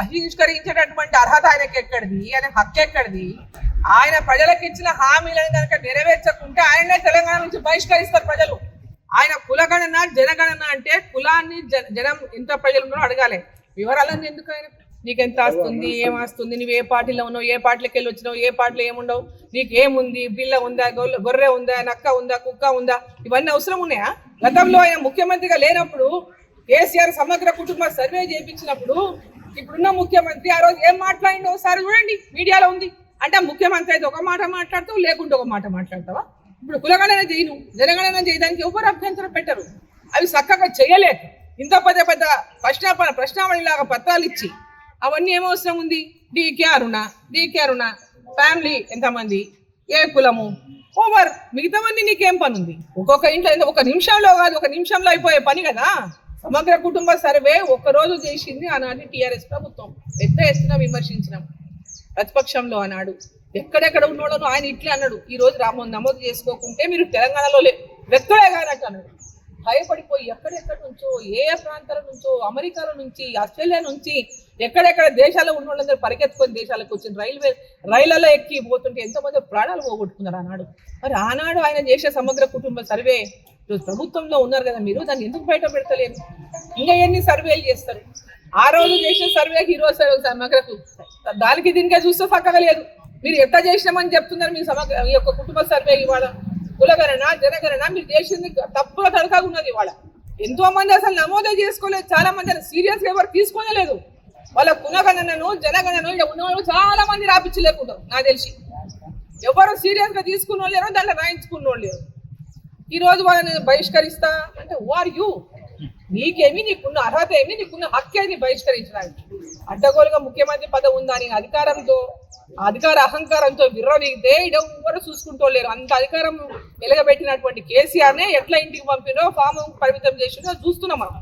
బహిష్కరించేటటువంటి అర్హత ఆయనకి ఎక్కడిది? ఆయన హక్కు ఎక్కడిది? ఆయన ప్రజలకు ఇచ్చిన హామీలను కనుక నెరవేర్చకుంటే ఆయనే తెలంగాణ నుంచి బహిష్కరిస్తారు ప్రజలు. ఆయన కులగణన జనగణన అంటే కులాన్ని జన- జనం ఎంత ప్రజలు ఉన్నారో అడగాలి. వివరాలన్నీ ఎందుకు ఆయన నీకెంత వస్తుంది ఏం వస్తుంది నువ్వు ఏ పార్టీలో ఉన్నావు? ఏ పార్టీలోకి వెళ్ళి వచ్చినావు? ఏ పార్టీలో ఏముండవు? నీకు ఏముంది బిల్ల ఉందా? గొర్రె ఉందా? నక్క ఉందా? కుక్క ఉందా? ఇవన్నీ అవసరం ఉన్నాయా? గతంలో ఆయన ముఖ్యమంత్రిగా లేనప్పుడు కేసీఆర్ సమగ్ర కుటుంబ సర్వే చేయించినప్పుడు ఇప్పుడున్న ముఖ్యమంత్రి ఆ రోజు ఏం మాట్లాడిండో ఒకసారి చూడండి. మీడియాలో ఉంది. అంటే ముఖ్యమంత్రి అయితే ఒక మాట మాట్లాడతావు లేకుంటే ఒక మాట మాట్లాడతావా? ఇప్పుడు కులగణన చేయను జనగణన చేయడానికి ఎవరు అభ్యంతరం పెట్టరు? అవి చక్కగా చేయలేక ఇంత పెద్ద పెద్ద ప్రశ్న ప్రశ్నావళిలాగా పత్రాలు ఇచ్చి అవన్నీ ఏమవసరం ఉంది? DK Aruna DK Aruna family ఎంతమంది? ఏ కులము? ఓవర్ మిగతా మంది నీకేం పని ఉంది ఒక్కొక్క ఇంట్లో ఏదో ఒక నిమిషంలో కాదు ఒక నిమిషంలో అయిపోయే పని కదా? సమగ్ర కుటుంబ సర్వే ఒక్క రోజు చేసింది ఆనాటి టీఆర్ఎస్ ప్రభుత్వం. పెద్ద ఎత్తున విమర్శించినాం. ప్రతిపక్షంలో అన్నాడు. ఎక్కడెక్కడ ఉన్నోళ్ళను ఆయన ఇట్లా అన్నాడు. ఈ రోజు రామో నమోదు చేసుకోకుంటే మీరు తెలంగాణలో లే వ్యక్తులే కానట్టు అన్నాడు. భయపడిపోయి ఎక్కడెక్కడ నుంచో ఏ ఏ ప్రాంతాల నుంచో అమెరికాల నుంచి ఆస్ట్రేలియా నుంచి ఎక్కడెక్కడ దేశాల్లో ఉన్న వాళ్ళందరూ పరిగెత్తుకొని దేశాలకు వచ్చిన రైల్వే రైళ్ళలో ఎక్కి పోతుంటే ఎంతమంది ప్రాణాలు పోగొట్టుకున్నారు ఆనాడు మరి ఆనాడు ఆయన చేసే సమగ్ర కుటుంబ సర్వే ఈరోజు ప్రభుత్వంలో ఉన్నారు కదా మీరు దాన్ని ఎందుకు బయట పెడతలేరు? ఇంకా ఎన్ని సర్వేలు చేస్తారు? ఆ రోజు చేసిన సర్వేకి ఈరోజు సర్వే- సమగ్రకు దానికి దీనికే చూస్తే చక్కగా లేదు. మీరు ఎంత చేసినామని చెప్తున్నారు మీ సమగ్ర ఈ యొక్క కుటుంబ సర్వే ఇవాళ. కులగణన జనగణన మీరు చేసింది తప్పుల తడకగా ఉన్నది ఇవాళ. ఎంతో మంది అసలు నమోదే చేసుకోలేదు. చాలా మంది సీరియస్ సీరియస్గా ఎవరు తీసుకోలేదు వాళ్ళ కులగణనను జనగణను ఈడ ఉన్న వాళ్ళు చాలా మంది రాపించలేకుంటారు నాకు తెలిసి. ఎవరు సీరియస్గా తీసుకున్న వాళ్ళు దాంట్లో రాయించుకున్న వాళ్ళు ఈరోజు ఈ రోజు వాళ్ళని బహిష్కరిస్తా అంటే ఆర్ యూ నీకేమి నీకున్న అర్హత ఏమి నీకున్న హక్కు ఏది బహిష్కరించడానికి? అడ్డగోలుగా ముఖ్యమంత్రి పదవి ఉందా అధికారంతో అధికార అహంకారంతో విర్రవీగితే ఎవరు చూసుకుంటూ లేరు. అంత అధికారం వెలగబెట్టినటువంటి కేసీఆర్ నే ఎట్లా ఇంటికి పంపినో ఫామ్ పరిమితం చేసిందో చూస్తున్నాం మనం.